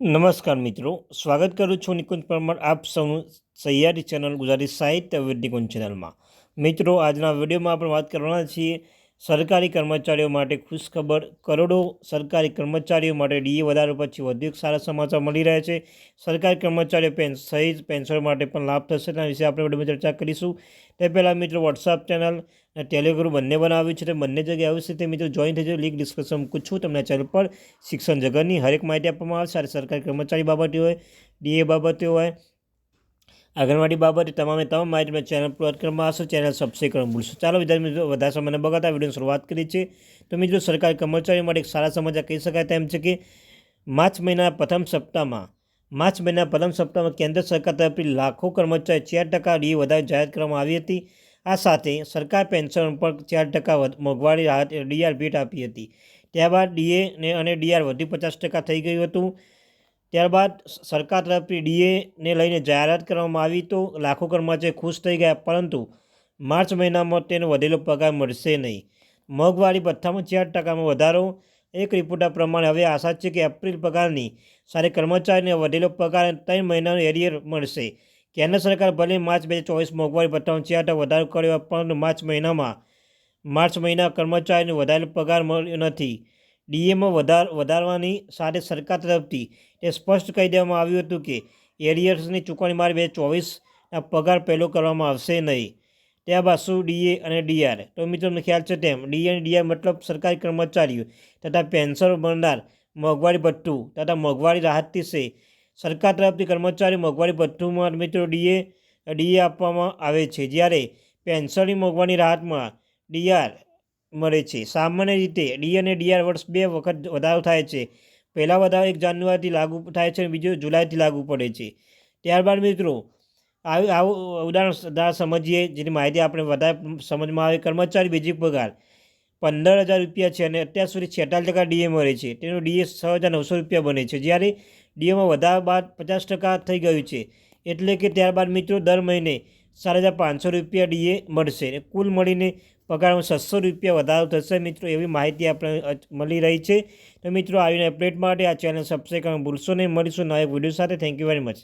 નમસ્કાર મિત્રો, સ્વાગત કરું છું નિકુંજ પરમાર, આપ સૌનું સહિયારી ચેનલ ગુજરાતી સાહિત્ય નિકુંજ ચેનલમાં. મિત્રો, આજના વિડીયોમાં આપણે વાત કરવાના છીએ સરકારી કર્મચારીઓ માટે ખુશખબર. કરોડો સરકારી કર્મચારીઓ માટે ડીએ વધારો પછી વધુ સારા સમાચાર મળી રહ્યા છે. સરકારી કર્મચારીઓ પેન સહિત પેન્શન માટે પણ લાભ થશે તેના વિશે આપણે બધું ચર્ચા કરીશું. તે પહેલાં મિત્રો વોટ્સઅપ ચેનલ અને ટેલિગ્રુપ બંને બનાવ્યું છે. તે બંને જગ્યાએ આવશે તે મિત્રો જોઈન થઈ જાય. લિંક ડિસ્કશન મૂકું છું તમને ચેનલ પર. શિક્ષણ જગતની હરેક માહિતી આપવામાં આવશે અને સરકારી કર્મચારી બાબતે હોય, ડીએ બાબતે હોય આંગણવાડી બાબતે તમામે તમામ માહિતી ચેનલ પર કરવામાં આવશે. ચેનલ સબસ્ક્રાઈબ કરવા ભૂલશો. ચાલો વિદ્યાર્થી મિત્રો, વધારે સમયને બગાતા વિડીયોની શરૂઆત કરી છે તો મિત્રો, સરકારી કર્મચારીઓ માટે એક સારા સમાચાર કહી શકાય તેમ છે કે, માર્ચ મહિનાના પ્રથમ સપ્તાહમાં, માર્ચ મહિના પ્રથમ સપ્તાહમાં કેન્દ્ર સરકાર તરફથી લાખો કર્મચારી ચાર ટકા ડી વધારે જાહેર કરવામાં આવી હતી. આ સાથે સરકાર પેન્શન પર ચાર ટકા મોંઘવારી રાહત, ડીઆર ભેટ આપી હતી. ત્યારબાદ ડીએ અને ડીઆર વધુ પચાસ ટકા થઈ ગયું હતું. ત્યારબાદ સરકાર તરફથી ડીએને લઈને જાહેરાત કરવામાં આવી તો લાખો કર્મચારી ખુશ થઈ ગયા, પરંતુ માર્ચ મહિનામાં તેનો વધેલો પગાર મળશે નહીં. મોંઘવારી ભથ્થામાં ચાર ટકામાં વધારો. એક રિપોર્ટ પ્રમાણે હવે આશા છે કે એપ્રિલ પગારની સારી કર્મચારીને વધેલો પગાર ત્રણ મહિનાનો એરિયર મળશે. કેન્દ્ર સરકાર ભલે માર્ચ બે હજાર ચોવીસ મોંઘવારી ભથ્થામાં ચાર ટકા વધારો કર્યો પરંતુ માર્ચ મહિનામાં, માર્ચ મહિના કર્મચારીને વધારેલો પગાર મળ્યો નથી. ડીએમાં વધાર, વધારવાની સાથે સરકાર તરફથી એ સ્પષ્ટ કહી દેવામાં આવ્યું હતું કે એરિયર્સની ચૂકવણી માર્ગ બે ચોવીસના પગાર પહેલો કરવામાં આવશે નહીં. ત્યારબાદ શું ડીએ અને ડીઆર? તો મિત્રોને ખ્યાલ છે તેમ ડીએ અને ડીઆર મતલબ સરકારી કર્મચારીઓ તથા પેન્શન મળનાર મોંઘવારી ભથ્થું તથા મોંઘવારી રાહતથી છે સરકાર તરફથી કર્મચારી મોંઘવારી ભથ્થુમાં મિત્રો ડીએ ડીએ આપવામાં આવે છે. જ્યારે પેન્શનની મોંઘવારી રાહતમાં ડીઆર મળે છે. સામાન્ય રીતે ડી અને ડીઆર વર્ષ બે વખત વધારો થાય છે. પહેલાં વધારો એક જાન્યુઆરીથી લાગુ થાય છે અને બીજો જુલાઈથી લાગુ પડે છે. ત્યારબાદ મિત્રો, આવું આવું ઉદાહરણ સમજીએ જેની માહિતી આપણે વધારે સમજમાં આવે. કર્મચારી બેઝિક પગાર પંદર હજાર રૂપિયા છે અને અત્યાર સુધી છેતાલીસ ટકા ડીએ મળે છે. તેનો ડીએ છ હજાર નવસો રૂપિયા બને છે. જ્યારે ડીએમાં વધારા બાદ પચાસ ટકા થઈ ગયું છે. એટલે કે ત્યારબાદ મિત્રો, દર મહિને સાત હજાર પાંચસો રૂપિયા ડીએ મળશે. કુલ મળીને પગારમાં છસો રૂપિયા વધારો થશે મિત્રો એવી માહિતી આપણે મળી રહી છે. તો મિત્રો આવીને અપડેટ માટે આ ચેનલ સબસ્ક્રાઈબ કરવાનું ભૂલશો નહીં. મળીશું નવા વીડિયો સાથે. Thank you very much